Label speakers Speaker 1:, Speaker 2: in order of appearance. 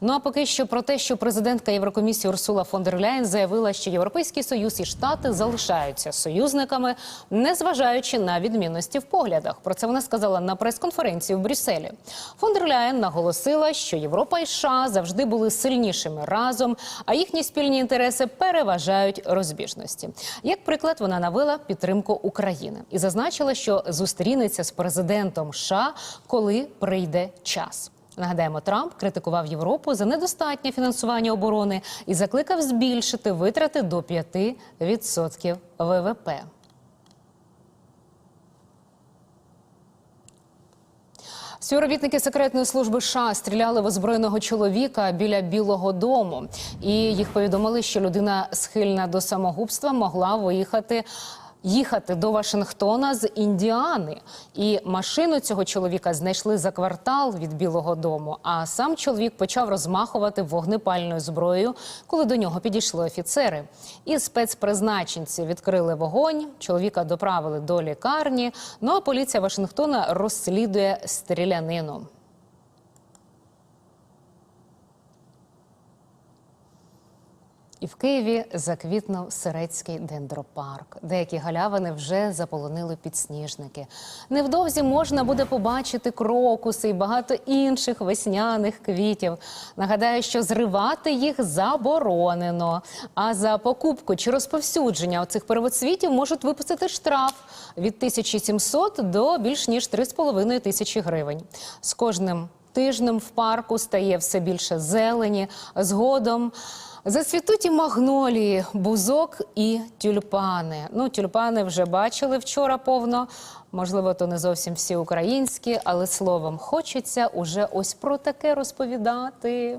Speaker 1: Ну а поки що про те, що президентка Єврокомісії Урсула фон дер Ляєн заявила, що Європейський Союз і Штати залишаються союзниками, незважаючи на відмінності в поглядах. Про це вона сказала на прес-конференції в Брюсселі. Фон дер Ляєн наголосила, що Європа і США завжди були сильнішими разом, а їхні спільні інтереси переважають розбіжності. Як приклад, вона навела підтримку України і зазначила, що зустрінеться з президентом США, коли прийде час. Нагадаємо, Трамп критикував Європу за недостатнє фінансування оборони і закликав збільшити витрати до 5% ВВП. Співробітники секретної служби США стріляли в озброєного чоловіка біля Білого Дому, і їх повідомили, що людина схильна до самогубства могла виїхати. Їхати до Вашингтона з Індіани, і машину цього чоловіка знайшли за квартал від Білого Дому. А сам чоловік почав розмахувати вогнепальною зброєю, коли до нього підійшли офіцери. І спецпризначенці відкрили вогонь. Чоловіка доправили до лікарні. Ну а поліція Вашингтона розслідує стрілянину. І в Києві заквітнув Сирецький дендропарк. Деякі галявини вже заполонили підсніжники. Невдовзі можна буде побачити крокуси і багато інших весняних квітів. Нагадаю, що зривати їх заборонено. А за покупку чи розповсюдження оцих первоцвітів можуть випустити штраф від 1700 до більш ніж 3,5 тисячі гривень. З кожним Тижнем в парку стає все більше зелені. Згодом засвітуть і магнолії, бузок і тюльпани. Ну, тюльпани вже бачили вчора повно. Можливо, то не зовсім всі українські, але словом, хочеться уже ось про таке розповідати.